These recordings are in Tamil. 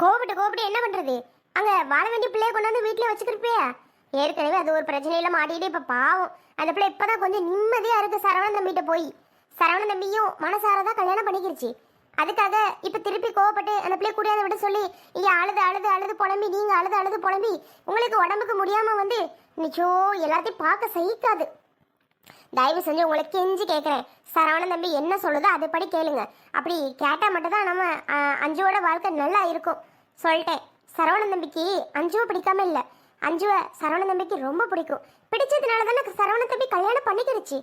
கோபிட்டு கோபிட்டு என்ன பண்றது? அங்க வாழ வேண்டிய பிள்ளைய கொண்டாந்து வீட்லயே வச்சுக்கிருப்பியா? ஏற்கனவே அது ஒரு பிரச்சனையில மாட்டிட்டு இப்ப பாவம். அந்த பிள்ளை இப்பதான் கொஞ்சம் நிம்மதியா இருக்கு சரவணன் தம்பிகிட்ட போய். சரவணன் தம்பியும் மனசாரதான் கல்யாணம் பண்ணிக்கிருச்சு. அதுக்காக இப்ப திருப்பி கோவப்பட்டு அந்த பிள்ளைய கூடியாத விட சொல்லி இங்க அழுது அழுது அழுது புலம்பி நீங்க அழுது அழுது புலம்பி உங்களுக்கு உடம்புக்கு முடியாம வந்து நிச்சோ எல்லாத்தையும் பார்க்க சகிக்காது. தயவு செஞ்சு உங்களை கெஞ்சி கேட்குறேன் சரவணன் தம்பி என்ன சொல்லுதோ அதுபடி கேளுங்க. அப்படி கேட்டால் மட்டும்தான் நம்ம அஞ்சோட அஞ்சுவோட வாழ்க்கை நல்லா இருக்கும். சொல்லிட்டேன். சரவணன் தம்பிக்கு அஞ்சுவை பிடிக்காம இல்லை. அஞ்சுவை சரவண தம்பிக்கு ரொம்ப பிடிக்கும். பிடிச்சதுனால தானே சரவண தம்பி கல்யாணம் பண்ணிக்கிடுச்சு.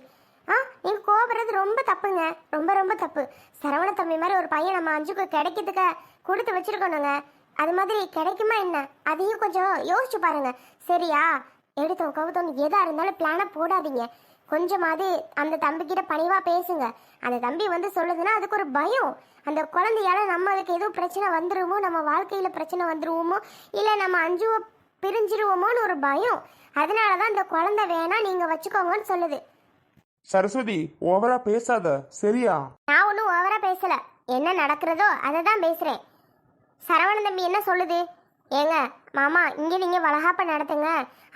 ஆ நீங்கள் கோபப்படுறது ரொம்ப தப்புங்க. ரொம்ப ரொம்ப தப்பு. சரவண தம்பி மாதிரி ஒரு பையன் நம்ம அஞ்சுக்கு கிடைக்கிறதுக்கு கொடுத்து வச்சிருக்கணுங்க. அது மாதிரி கிடைக்குமா என்ன? அதையும் கொஞ்சம் யோசிச்சு பாருங்க. சரியா? எடுத்தோம் கவுத்தோம் எதாக இருந்தாலும் பிளானை போடாதீங்க. கொஞ்சமாவது அந்த தம்பிக்கிட்ட பணிவா பேசுங்க. அந்த தம்பி வந்து சொல்லுதுன்னா அதுக்கு ஒரு பயம். அந்த குழந்தையால நம்ம அதுக்கு எதுவும் பிரச்சனை வந்துருமோ நம்ம வாழ்க்கையில பிரச்சனை வந்துருவோமோ இல்லை நம்ம அஞ்சுவ பிரிஞ்சிருவோமோன்னு ஒரு பயம். அதனால தான் அந்த குழந்தை வேணா நீங்க வச்சுக்கோங்கன்னு சொல்லுது. சரஸ்வதி ஓவரா பேசாத. சரியா? நான் ஒன்றும் ஓவரா பேசல. என்ன நடக்கிறதோ அதை தான் பேசுறேன். சரவணன் தம்பி என்ன சொல்லுது? ஏங்க மாமா இங்கே நீங்கள் வளகாப்பை நடத்துங்க.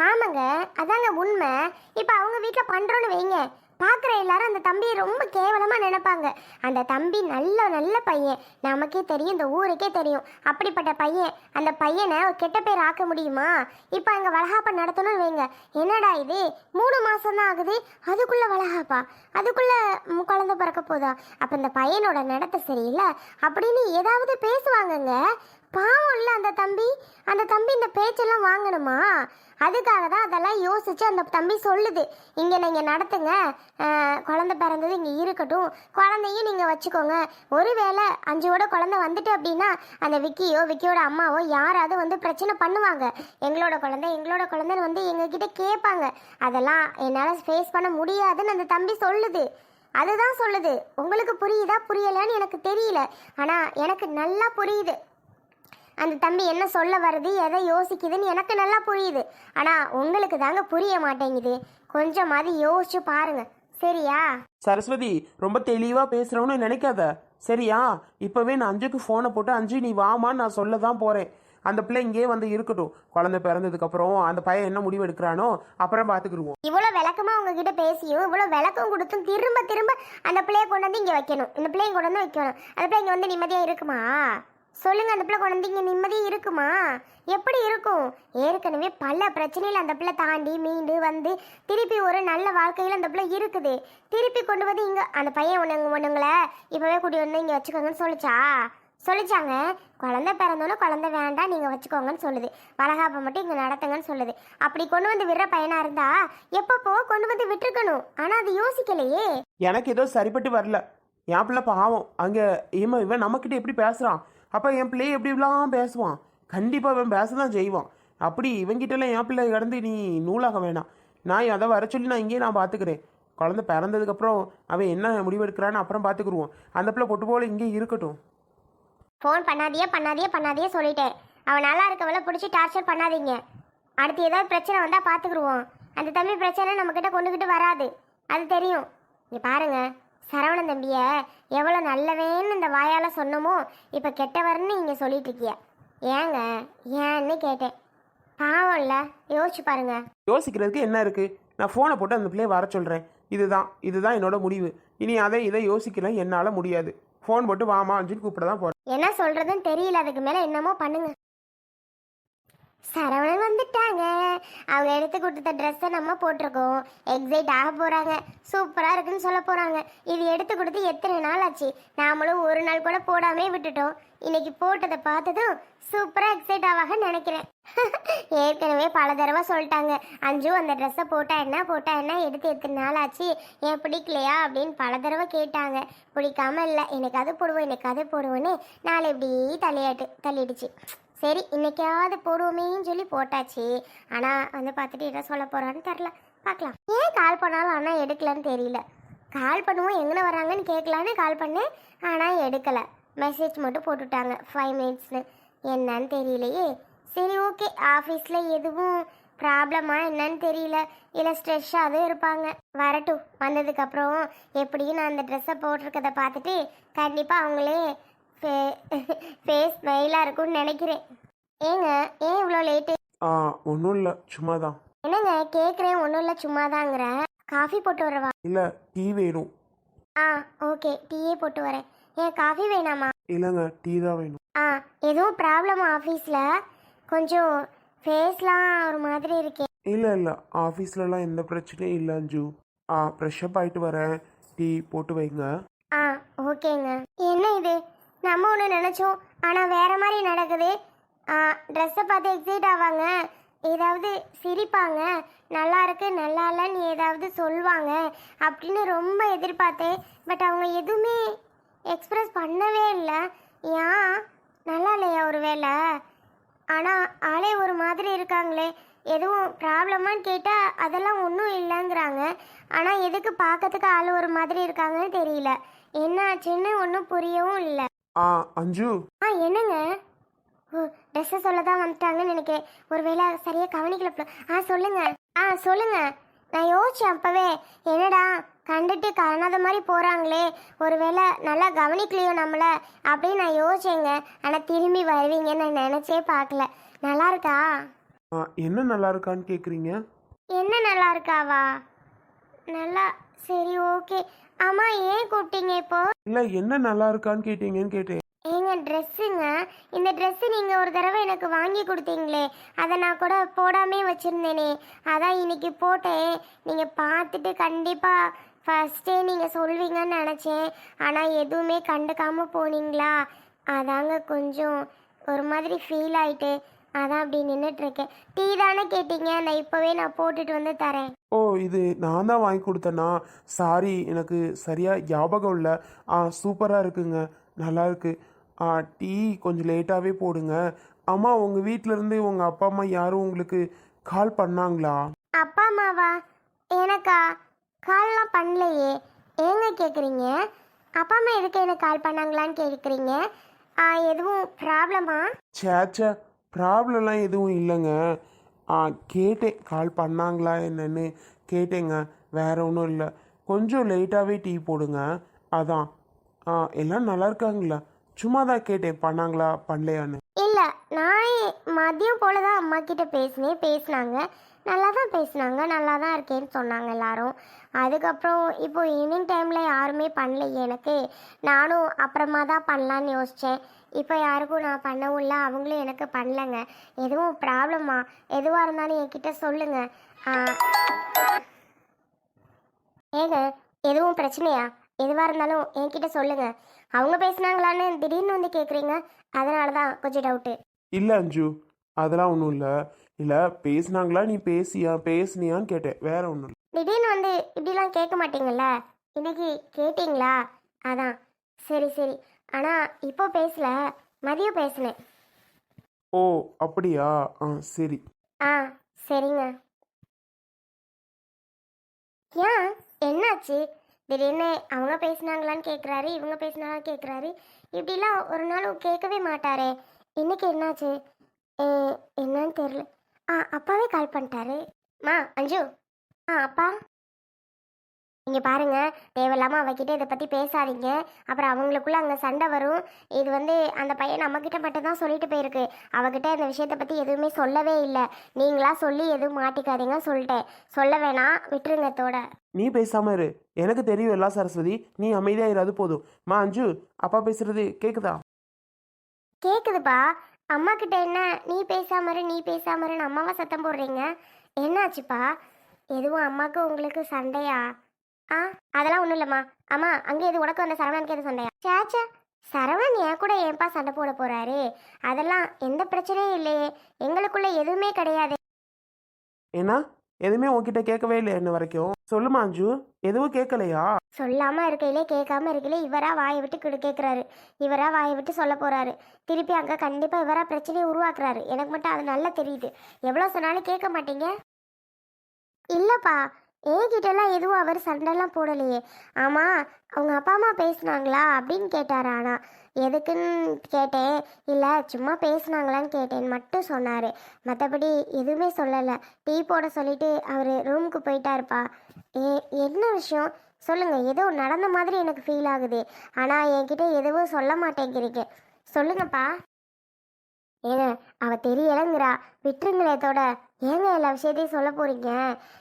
ஆமாங்க அதாங்க உண்மை. இப்போ அவங்க வீட்டில் பண்ணுறோன்னு வைங்க. பார்க்குற எல்லாரும் அந்த தம்பியை ரொம்ப கேவலமாக நினைப்பாங்க. அந்த தம்பி நல்ல நல்ல பையன். நமக்கே தெரியும் இந்த ஊருக்கே தெரியும். அப்படிப்பட்ட பையன் அந்த பையனை ஒரு கெட்ட பேர் ஆக்க முடியுமா? இப்போ அங்கே வளகாப்பை நடத்தணும்னு வைங்க. என்னடா இது? மூணு மாதம் தான் ஆகுது. அதுக்குள்ளே வளகாப்பா? அதுக்குள்ளே குழந்த குழந்தை பிறக்க போதா? அப்போ இந்த பையனோட நடத்த சரியில்லை? அப்படின்னு ஏதாவது பேசுவாங்கங்க. பாவம் இல்லை அந்த தம்பி. அந்த தம்பி இந்த பேச்செல்லாம் வாங்கணுமா? அதுக்காக தான் அதெல்லாம் யோசிச்சு அந்த தம்பி சொல்லுது. இங்கே நீங்கள் நடத்துங்க. குழந்தை பிறந்தது இங்கே இருக்கட்டும். குழந்தையும் நீங்கள் வச்சுக்கோங்க. ஒருவேளை அஞ்சோட குழந்தை வந்துட்டு அப்படின்னா அந்த விக்கியோ விக்கியோட அம்மாவோ யாராவது வந்து பிரச்சனை பண்ணுவாங்க. எங்களோட குழந்தை எங்களோட குழந்தைன்னு வந்து எங்ககிட்ட கேட்பாங்க. அதெல்லாம் என்னால் ஃபேஸ் பண்ண முடியாதுன்னு அந்த தம்பி சொல்லுது. அதுதான் சொல்லுது. உங்களுக்கு புரியுதா புரியலைன்னு எனக்கு தெரியல. ஆனால் எனக்கு நல்லா புரியுது. அந்த தம்பி என்ன சொல்ல வருது எதை யோசிக்குதுன்னு எனக்கு நல்லா புரியுது. ஆனால் உங்களுக்கு தாங்க புரிய மாட்டேங்குது. கொஞ்சமாவது யோசிச்சு பாருங்க. சரியா? சரஸ்வதி ரொம்ப தெளிவா பேசுறவனு நினைக்காத. சரியா? இப்பவே நான் அஞ்சுக்கு ஃபோனை போட்டு அஞ்சு நீ வாமான்னு நான் சொல்ல தான் போறேன். அந்த பிள்ளை இங்கேயே வந்து இருக்கட்டும். குழந்தை பிறந்ததுக்கு அப்புறம் அந்த பையன் என்ன முடிவு எடுக்கிறானோ அப்புறம் பாத்துக்கிடுவோம். இவ்வளோ விளக்கமா உங்ககிட்ட பேசியும் இவ்வளோ விளக்கம் கொடுத்தும் திரும்ப திரும்ப அந்த பிள்ளைய கொண்டு வந்து இங்கே வைக்கணும். இந்த பிள்ளைய கொண்டு வந்து வைக்கணும். அந்த பிள்ளை இங்கே வந்து நிம்மதியாக இருக்குமா? சொல்லுங்க அந்த பிள்ளை குழந்தைங்க நிம்மதி நிம்மதியாக இருக்குமா? எப்படி இருக்கும்? ஏற்கனவே பல பிரச்சனையில் அந்த பிள்ளை தாண்டி மீண்டு வந்து திருப்பி ஒரு நல்ல வாழ்க்கையில் அந்த பிள்ளை இருக்குது. திருப்பி கொண்டு வந்து இங்கே அந்த பையன் ஒன்று ஒன்றுங்களை இப்போவே கூட்டி வந்து இங்கே வச்சுக்கோங்கன்னு சொல்லிச்சா? சொல்லிச்சாங்க. குழந்தை பிறந்தோன்னு குழந்தை வேண்டாம் நீங்கள் வச்சுக்கோங்கன்னு சொல்லுது. வளகாப்பை மட்டும் இங்கே நடத்துங்கன்னு சொல்லுது. அப்படி கொண்டு வந்து விடுற பையனாக இருந்தா எப்பப்போ கொண்டு வந்து விட்டுருக்கணும். ஆனால் அது யோசிக்கலையே. எனக்கு ஏதோ சரிப்பட்டு வரல. என் பிள்ளை பாவம். அங்கே இவன் இவன் நம்மக்கிட்ட எப்படி பேசுகிறான் அப்போ என் பிள்ளை எப்படி இப்படிலாம் பேசுவான்? கண்டிப்பாக இவன் பேச தான் செய்வான். அப்படி இவங்கிட்டலாம் என் பிள்ளை கடந்து நீ நூலாக வேணாம். நான் அதை வர சொல்லி நான் இங்கேயே நான் பார்த்துக்கிறேன். குழந்தை பிறந்ததுக்கப்புறம் அவன் என்ன முடிவெடுக்கிறான்னு அப்புறம் பார்த்துக்குருவோம். அந்த பிள்ளை பொட்டு போல இங்கே இருக்கட்டும். ஃபோன் பண்ணாதியே பண்ணாதியே பண்ணாதியே சொல்லிட்டேன். அவன் நல்லா இருக்கவள பிடிச்சி டார்ச்சர் பண்ணாதீங்க. அடுத்து ஏதாவது பிரச்சனை வந்தால் பார்த்துக்குருவோம். அந்த தம்பி பிரச்சனை நம்மக்கிட்ட கொண்டுக்கிட்டு வராது. அது தெரியும். இங்கே பாருங்கள் சரவணன் தம்பிய எவ்வளோ நல்லவேன்னு இந்த வாயால் சொன்னமோ இப்போ கெட்டவர்னு இங்கே சொல்லிட்டு இருக்கிய ஏங்க ஏன்னு கேட்டேன். பாவம் இல்லை யோசிச்சு பாருங்க. யோசிக்கிறதுக்கு என்ன இருக்கு? நான் ஃபோனை போட்டு அந்த பிள்ளைய வர சொல்கிறேன் இதுதான் இதுதான் என்னோட முடிவு. இனி அதை இதை யோசிக்கலாம் என்னால் முடியாது. ஃபோன் போட்டு வாமா அஞ்சுன்னு கூப்பிட தான் போகிறேன் என்ன சொல்றதுன்னு தெரியல அதுக்கு மேல என்னமோ பண்ணுங்க. சரவணன் வந்துட்டாங்க. அவங்க எடுத்து கொடுத்த ட்ரெஸ்ஸை நம்ம போட்டிருக்கோம். எக்ஸைட் ஆக போகிறாங்க சூப்பராக இருக்குன்னு சொல்ல போகிறாங்க இது எடுத்து கொடுத்து எத்தனை நாள் ஆச்சு? நாமளும் ஒரு நாள் கூட போடாமே விட்டுட்டோம். இன்னைக்கு போட்டதை பார்த்ததும் சூப்பராக எக்ஸைட் ஆவாக நினைக்கிறேன். ஏற்கனவே பல தடவை சொல்லிட்டாங்க. அஞ்சு அந்த ட்ரெஸ்ஸை போட்டா என்ன போட்டா என்ன எடுத்து எத்தனை நாள் ஆச்சு ஏன் பிடிக்கலையா அப்படின்னு பல தடவை கேட்டாங்க. பிடிக்காம இல்லை எனக்கு அது போடுவோம் எனக்கு அது போடுவோன்னு நாளை இப்படி தலையாட்டு தள்ளிடுச்சு. சரி இன்னைக்காவது போடுவோமேன்னு சொல்லி போட்டாச்சு. ஆனால் வந்து பார்த்துட்டு என்ன சொல்ல போகிறான்னு தெரில பார்க்கலாம். ஏன் கால் பண்ணாலும் ஆனால் எடுக்கலன்னு தெரியல. கால் பண்ணுவோம் எங்கே வராங்கன்னு கேட்கலான்னு கால் பண்ணேன். ஆனால் எடுக்கலை. மெசேஜ் மட்டும் போட்டுட்டாங்க ஃபைவ் மினிட்ஸ்னு என்னன்னு தெரியலையே. சரி ஓகே. ஆஃபீஸில் எதுவும் ப்ராப்ளமா என்னன்னு தெரியல. இல்லை ஸ்ட்ரெஸ்ஸாகவே இருப்பாங்க. வரட்டும். வந்ததுக்கப்புறம் எப்படியும் நான் அந்த ட்ரெஸ்ஸை போட்டிருக்கதை பார்த்துட்டு கண்டிப்பாக அவங்களே ஃபேஸ் ஸ்மைலாக இருக்கும்னு நினைக்கிறேன். ஏங்க ஏன் இவ்வளோ லேட்டு ஆ ஒன்றும் இல்லை சும்மா தான் என்னங்க கேட்குறேன் ஒன்றும் இல்லை சும்மா தாங்கிற காஃபி போட்டு வரவா? இல்லை டீ வேணும். ஆ ஓகே டீயே போட்டு வரேன். ஏன் காஃபி வேணாமா? இல்லைங்க டீ தான் வேணும். ஆ எதுவும் ப்ராப்ளம் ஆஃபீஸில் கொஞ்சம் ஃபேஸ்லாம் ஒரு மாதிரி இருக்கே. இல்லை இல்லை ஆஃபீஸ்லலாம் எந்த பிரச்சனையும் இல்லை அஞ்சு. ஆ ஃப்ரெஷ்அப் ஆகிட்டு வரேன். டீ போட்டு வைங்க. ஆ ஓகேங்க. என்ன இது? நம்ம ஒன்று நினச்சோம். ஆனால் வேறு மாதிரி நடக்குது. ட்ரெஸ்ஸை பார்த்து எக்ஸைட் ஆவாங்க. ஏதாவது சிரிப்பாங்க. நல்லா இருக்கு நல்லா இல்லைன்னு ஏதாவது சொல்லுவாங்க அப்படின்னு ரொம்ப எதிர்பார்த்தேன். பட் அவங்க எதுவுமே எக்ஸ்ப்ரெஸ் பண்ணவே இல்லை. ஏன்? நல்லா இல்லையா ஒரு வேலை ஆனால் ஆளே ஒரு மாதிரி இருக்காங்களே. எதுவும் ப்ராப்ளமான்னு கேட்டால் அதெல்லாம் ஒன்றும் இல்லைங்கிறாங்க. ஆனால் எதுக்கு பார்க்கறதுக்கு ஆள் ஒரு மாதிரி இருக்காங்கன்னு தெரியல. என்ன ஆச்சுன்னு ஒன்றும் புரியவும் இல்லை. ஆ அஞ்சு. ஆ என்னங்க? ஓ ட்ரெஸ்ஸை சொல்ல தான் வந்துட்டாங்கன்னு நினைக்கிறேன். ஒருவேளை சரியாக கவனிக்கல போல. ஆ சொல்லுங்க. ஆ சொல்லுங்க. நான் யோசிச்சேன் அப்பவே. என்னடா கண்டுட்டு காணாத மாதிரி போகிறாங்களே ஒருவேளை நல்லா கவனிக்கலையோ நம்மளை அப்படின்னு நான் யோசிச்சேங்க. ஆனால் திரும்பி வருவீங்கன்னு நான் நினச்சே பார்க்கல. நல்லா இருக்கா ஆ என்ன நல்லா இருக்கான்னு கேட்குறீங்க என்ன நல்லா இருக்காவா நல்லா சரி ஓகே ஆமா ஏன் கூப்பிட்டீங்க இப்போ? இல்லை என்ன நல்லா இருக்கான்னு கேட்டீங்கன்னு கேட்டேன். ஏங்க ட்ரெஸ்ஸுங்க இந்த ட்ரெஸ்ஸு நீங்கள் ஒரு தடவை எனக்கு வாங்கி கொடுத்தீங்களே அதை நான் கூட போடாமே வச்சுருந்தேனே. அதான் இன்னைக்கு போட்டேன். நீங்கள் பார்த்துட்டு கண்டிப்பாக ஃபஸ்ட்டே நீங்கள் சொல்வீங்கன்னு நினச்சேன். ஆனால் எதுவுமே கண்டுக்காமல் போனீங்களா? அதாங்க கொஞ்சம் ஒரு மாதிரி ஃபீல் ஆயிட்டு அதான் அப்படி நின்றுட்டுருக்கேன் டீ தானே கேட்டீங்க? நான் இப்போவே நான் போட்டுட்டு வந்து தரேன். ஓ இது நான் தான் வாங்கி கொடுத்தேனா? சாரி எனக்கு சரியாக ஞாபகம் இல்லை. ஆ சூப்பராக இருக்குங்க. நல்லா இருக்கு. ஆ டீ கொஞ்சம் லேட்டாகவே போடுங்க. அம்மா உங்கள் வீட்டிலேருந்து உங்கள் அப்பா அம்மா யாரும் உங்களுக்கு கால் பண்ணாங்களா? அப்பா அம்மாவா? எனக்கா? கால்லாம் பண்ணலையே. ஏங்க கேட்குறீங்க அப்பா அம்மா எதுக்கு எனக்கு கால் பண்ணாங்களான்னு கேட்குறீங்க எதுவும் ப்ராப்ளமா சேச்சே ப்ராப்ளம்லாம் எதுவும் இல்லைங்க. ஆ கேட்டேன். கால் பண்ணாங்களா என்னன்னு கேட்டேங்க. வேற ஒன்றும் இல்லை. கொஞ்சம் லேட்டாகவே டீ போடுங்க. அதான். ஆ எல்லாம் நல்லா இருக்காங்களா? சும்மா தான் கேட்டேன். பண்ணாங்களா? பண்ணலையான்னு. இல்லை நான் மதியம் போல தான் அம்மா கிட்ட பேசினேன். பேசினாங்க. நல்லா தான் பேசினாங்க நல்லா தான் இருக்கேன்னு சொன்னாங்க எல்லாரும். அதுக்கப்புறம் இப்போ ஈவினிங் டைமில் யாருமே பண்ணல எனக்கு. நானும் அப்புறமா தான் பண்ணலான்னு யோசித்தேன் இப்போ யாருக்கும் நான் பண்ணவும் இல்லை அவங்களும் எனக்கு பண்ணலைங்க. எதுவும் ப்ராப்ளமா எதுவாக இருந்தாலும் என்கிட்ட சொல்லுங்கள் ஏங்க எதுவும் பிரச்சனையா? எதுவாக இருந்தாலும் என்கிட்ட சொல்லுங்க. அவங்க பேசுனாங்களான்னு திடீர்னு வந்து கேட்குறீங்க அதனால தான் கொஞ்சம் டவுட்டு இல்லை அஞ்சு. அதெல்லாம் ஒன்றும் இல்லை. இல்லை பேசுனாங்களா? நீ பேசியா? பேசுனியான்னு கேட்டேன். வேற ஒன்றும் இல்லை. திடீர்னு வந்து இப்படிலாம் கேட்க மாட்டீங்கல்ல? இன்னைக்கு கேட்டிங்களா? அதான். சரி சரி. ஆனால் இப்போ பேசல. மதியம் பேசினேன். ஓ அப்படியா? ஆ சரி. ஆ சரிங்க. ஏன்? என்னாச்சு? திடீர்னு அவங்க பேசுனாங்களான்னு கேட்குறாரு இவங்க பேசுனாங்களான்னு கேட்குறாரு இப்படிலாம் ஒரு நாளும் கேட்கவே மாட்டாரே. இன்னைக்கு என்னாச்சு? ஏ, என்னன்னு தெரியல. ஆ அப்பாவே கால் பண்ணிட்டாரு. மா அஞ்சு. ஆ அப்பா. இங்கே பாருங்க தேவையில்லாமல் அவகிட்ட இதை பற்றி பேசாதீங்க. அப்புறம் அவங்களுக்குள்ள அங்கே சண்டை வரும். இது வந்து அந்த பையன் நம்மக்கிட்ட மட்டும் தான் சொல்லிட்டு போயிருக்கு. அவகிட்ட இந்த விஷயத்தை பற்றி எதுவுமே சொல்லவே இல்லை. நீங்களா சொல்லி எதுவும் மாட்டிக்காதீங்க சொல்லிட்டேன். சொல்ல வேணாம் விட்டுருங்க தோட. நீ பேசாம இரு. எனக்கு தெரியும் எல்லா சரஸ்வதி நீ அமைதியா இராது போதும். மா அஞ்சு அப்பா பேசுறது கேக்குதா? கேக்குதுப்பா. அம்மா கிட்ட என்ன நீ பேசாமரு நீ பேசாமருன்னு அம்மாவா சத்தம் போடுறீங்க? என்னாச்சுப்பா? எதுவும் அம்மாவுக்கு உங்களுக்கு சண்டையா? ஆ அதெல்லாம் ஒன்றும் இல்லைம்மா. அம்மா அங்கே எது உனக்கு வந்த சரவணனுக்கு எது சண்டையா? சேச்சா சரவணன் என் கூட ஏன்பா சண்டை போட போறாரு? அதெல்லாம் எந்த பிரச்சனையும் இல்லையே. எங்களுக்குள்ள எதுவுமே கிடையாது. ஏன்னா எதுவுமே உன்கிட்ட கேட்கவே இல்லை என்ன வரைக்கும். சொல்லுமா அஞ்சு. எதுவும் கேட்கலையா? சொல்லாம இருக்கையிலே கேட்காம இருக்கையிலே இவரா வாயை விட்டு கிடு கேட்குறாரு. இவரா வாயை விட்டு சொல்ல போறாரு. திருப்பி அங்கே கண்டிப்பாக இவரா பிரச்சனையை உருவாக்குறாரு. எனக்கு மட்டும் அது நல்லா தெரியுது. எவ்வளோ சொன்னாலும் கேட்க மாட்டீங்க? இல்லைப்பா. என்கிட்டலாம் எதுவும் அவர் சண்டைலாம் போடலையே. ஆமாம் அவங்க அப்பா அம்மா பேசுனாங்களா அப்படின்னு கேட்டார் ஆனால் எதுக்குன்னு கேட்டேன். இல்லை சும்மா பேசுனாங்களான்னு கேட்டேன் மட்டும் சொன்னார். மற்றபடி எதுவுமே சொல்லலை. டீ போட சொல்லிட்டு அவர் ரூமுக்கு போயிட்டாருப்பா. ஏ என்ன விஷயம்? சொல்லுங்கள் ஏதோ நடந்த மாதிரி எனக்கு ஃபீல் ஆகுது. ஆனால் என்கிட்ட எதுவும் சொல்ல மாட்டேங்கிறீங்க. சொல்லுங்கப்பா. ஏங்க அவள் தெரியலைங்கிறா. விட்டுருங்களேத்தோட ஏங்க எல்லா விஷயத்தையும் சொல்ல போகிறீங்க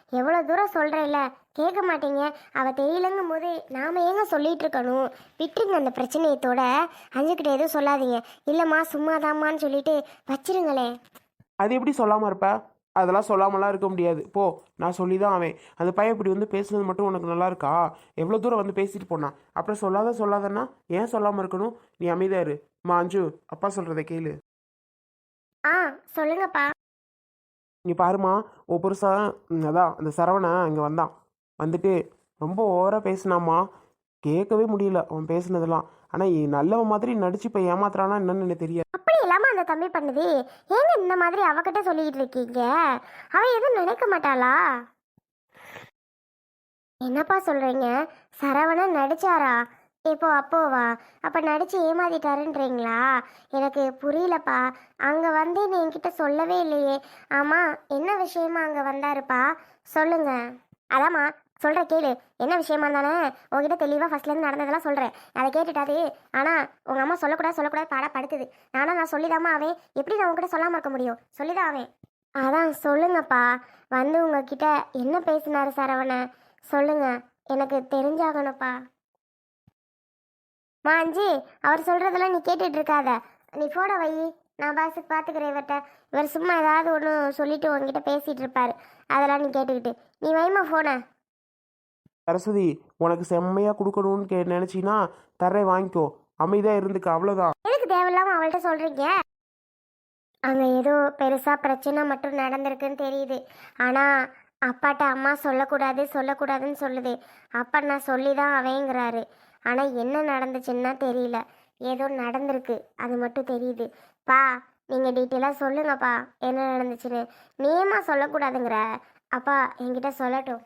எவ்வளோ தூரம் சொல்கிறேன்ல கேட்க மாட்டீங்க. அவ தெரியலங்கும் போது நாம ஏங்க சொல்லிட்டு இருக்கணும் விட்டுருங்க அந்த பிரச்சனையத்தோட. அஞ்சுக்கிட்ட எதுவும் சொல்லாதீங்க. இல்லைம்மா சும்மாதாம்மான்னு சொல்லிட்டு வச்சிருங்களேன் அது எப்படி சொல்லாமல் இருப்ப? அதெல்லாம் சொல்லாமலாம் இருக்க முடியாது. போ நான் சொல்லி தான் அவன் அந்த பையன் இப்படி வந்து பேசுனது மட்டும் உனக்கு நல்லா இருக்கா? எவ்வளோ தூரம் வந்து பேசிட்டு போனான் அப்புறம் சொல்லாத சொல்லாதன்னா ஏன் சொல்லாமல் இருக்கணும்? நீ அமைதியா இரு. மா அஞ்சு அப்பா சொல்கிறத கேளு. ஆ சொல்லுங்கப்பா. இங்கே பாருமா ஓ புருஷன் அதான் அந்த சரவணன் இங்கே வந்தான். வந்துட்டு ரொம்ப ஓவராக பேசினாம்மா. கேட்கவே முடியல அவன் பேசுனதெல்லாம். ஆனால் நல்லவன் மாதிரி நடிச்சு இப்போ ஏமாத்துறானா என்னன்னு எனக்கு தெரியாது. அப்படி இல்லாமல் அந்த தம்பி பண்ணுது. ஏங்க இந்த மாதிரி அவகிட்ட சொல்லிக்கிட்டு இருக்கீங்க? அவ எதுவும் நினைக்க மாட்டாளா? என்னப்பா சொல்றீங்க? சரவணன் நடிச்சாரா? இப்போ அப்போவா? அப்ப நடிச்சு ஏமாத்திட்டாருன்றீங்களா? எனக்கு புரியலப்பா. அங்க வந்து நீ என்கிட்ட சொல்லவே இல்லையே. ஆமா என்ன விஷயமா அங்க வந்தாருப்பா? சொல்லுங்க. அதாம்மா சொல்கிறேன் கேளு. என்ன விஷயமா தானே உங்ககிட்ட தெளிவாக ஃபஸ்ட்லேருந்து நடந்ததெல்லாம் சொல்கிறேன் அதை கேட்டுட்டாரு ஆனால் உங்கள் அம்மா சொல்லக்கூடாது சொல்லக்கூடாது பாடா படுத்துது. ஆனால் நான் சொல்லிதாம்மா அவன் எப்படி நான் உங்ககிட்ட சொல்லாம இருக்க முடியும்? சொல்லிதான் அவன் அதான் சொல்லுங்கப்பா. வந்து உங்ககிட்ட என்ன பேசினாரு அவனை? சொல்லுங்க. எனக்கு தெரிஞ்சாகணும்ப்பா. மா அஞ்சி அவர் சொல்கிறதெல்லாம் நீ கேட்டுட்டு இருக்காத. நீ போட வை. நான் பாசுக்கு பார்த்துக்கிறேன் இவர்கிட்ட இவர் சும்மா ஏதாவது ஒன்று சொல்லிட்டு உங்ககிட்ட பேசிகிட்டு இருப்பார். அதெல்லாம் நீ கேட்டுக்கிட்டு. நீ வைமா ஃபோனை சரஸ்வதி உனக்கு செம்மையாக கொடுக்கணும்னு கே நினச்சின்னா தர்றேன் வாங்கிக்கோ. அமைதியாக இருந்துக்க அவ்வளோதான் எதுக்கு தேவையில்லாம அவள்கிட்ட சொல்றீங்க? அங்க ஏதோ பெருசா பிரச்சனை மட்டும் நடந்திருக்குன்னு தெரியுது. ஆனா அப்பாட்ட அம்மா சொல்லக்கூடாது சொல்லக்கூடாதுன்னு சொல்லுது. அப்பா நான் சொல்லி தான் அவங்கிறாரு ஆனா என்ன நடந்துச்சுன்னா தெரியல. ஏதோ நடந்திருக்கு அது மட்டும் தெரியுது. பா நீங்க டீட்டெயிலாக சொல்லுங்கப்பா என்ன நடந்துச்சுன்னு. நீமா சொல்லக்கூடாதுங்கிற. அப்பா என்கிட்ட சொல்லட்டும்.